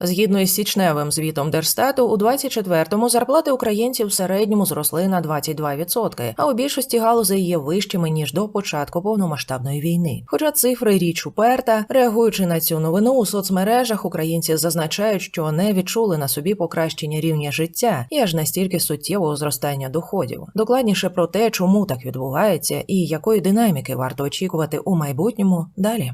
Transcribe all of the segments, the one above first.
Згідно із січневим звітом Держстату, у 24-му зарплати українців в середньому зросли на 22%, а у більшості галузей є вищими ніж до початку повномасштабної війни. Хоча цифри річ уперта, реагуючи на цю новину у соцмережах, українці зазначають, що не відчули на собі покращення рівня життя і аж настільки суттєвого зростання доходів. Докладніше про те, чому так відбувається і якої динаміки варто очікувати у майбутньому далі.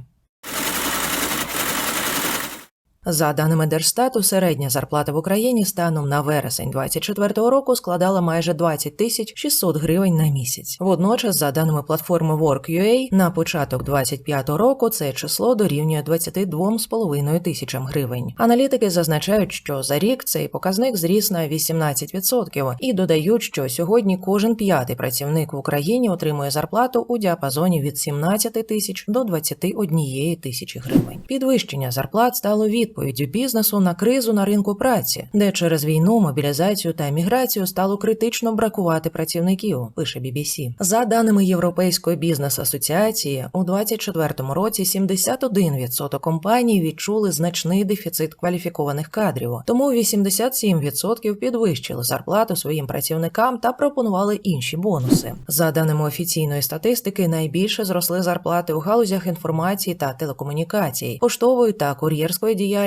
За даними Держстату, середня зарплата в Україні станом на вересень 2024 року складала майже 20 тисяч 600 гривень на місяць. Водночас, за даними платформи Work.ua, на початок 2025 року це число дорівнює 22,5 тисячам гривень. Аналітики зазначають, що за рік цей показник зріс на 18% і додають, що сьогодні кожен п'ятий працівник в Україні отримує зарплату у діапазоні від 17 тисяч до 21 тисячі гривень. Підвищення зарплат стало відповіддю бізнесу на кризу на ринку праці, де через війну, мобілізацію та міграцію стало критично бракувати працівників. Пише BBC. За даними Європейської бізнес-асоціації, у 2024 році 71% компаній відчули значний дефіцит кваліфікованих кадрів, тому 87% підвищили зарплату своїм працівникам та пропонували інші бонуси. За даними офіційної статистики, найбільше зросли зарплати у галузях інформації та телекомунікацій, поштової та кур'єрської діяльності,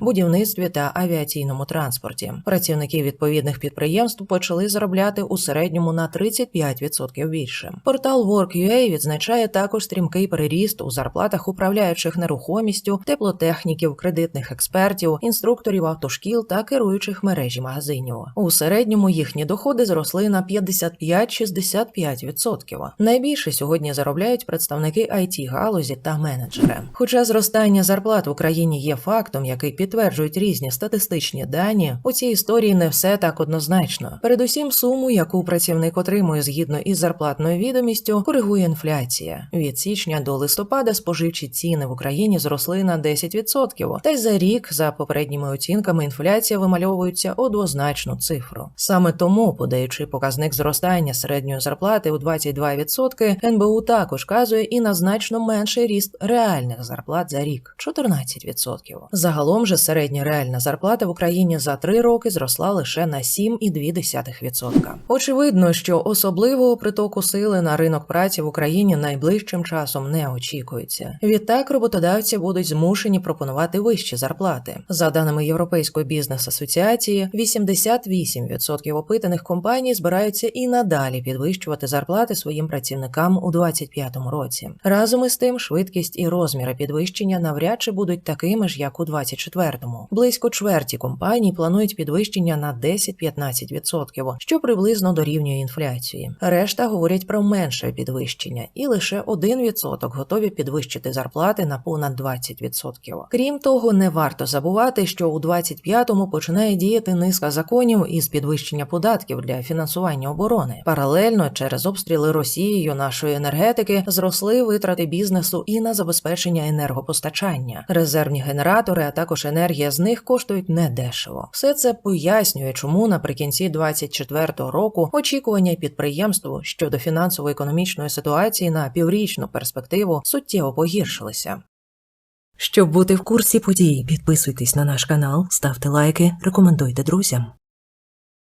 будівництві та авіаційному транспорті. Працівники відповідних підприємств почали заробляти у середньому на 35% більше. Портал Work.ua відзначає також стрімкий переріст у зарплатах управляючих нерухомістю, теплотехніків, кредитних експертів, інструкторів автошкіл та керуючих мережі магазинів. У середньому їхні доходи зросли на 55-65%. Найбільше сьогодні заробляють представники it галузі та менеджери. Хоча зростання зарплат в Україні є фактом, який підтверджують різні статистичні дані, у цій історії не все так однозначно. Передусім, суму, яку працівник отримує згідно із зарплатною відомістю, коригує інфляція. Від січня до листопада споживчі ціни в Україні зросли на 10%, та й за рік, за попередніми оцінками, інфляція вимальовується у двозначну цифру. Саме тому, подаючи показник зростання середньої зарплати у 22%, НБУ також вказує і на значно менший ріст реальних зарплат за рік 14%. Загалом же середня реальна зарплата в Україні за три роки зросла лише на 7,2%. Очевидно, що особливого притоку сили на ринок праці в Україні найближчим часом не очікується. Відтак роботодавці будуть змушені пропонувати вищі зарплати. За даними Європейської бізнес-асоціації, 88% опитаних компаній збираються і надалі підвищувати зарплати своїм працівникам у 2025 році. Разом із тим, швидкість і розміри підвищення навряд чи будуть такими ж, як у 24-му. Близько чверті компаній планують підвищення на 10-15%, що приблизно дорівнює інфляції. Решта говорять про менше підвищення, і лише 1% готові підвищити зарплати на понад 20%. Крім того, не варто забувати, що у 25-му починає діяти низка законів із підвищення податків для фінансування оборони. Паралельно через обстріли Росією нашої енергетики зросли витрати бізнесу і на забезпечення енергопостачання. Резервні генератори, а також енергія з них коштують недешево. Все це пояснює, чому наприкінці 24-го року очікування підприємству щодо фінансово-економічної ситуації на піврічну перспективу суттєво погіршилися. Щоб бути в курсі подій, підписуйтесь на наш канал, ставте лайки, рекомендуйте друзям.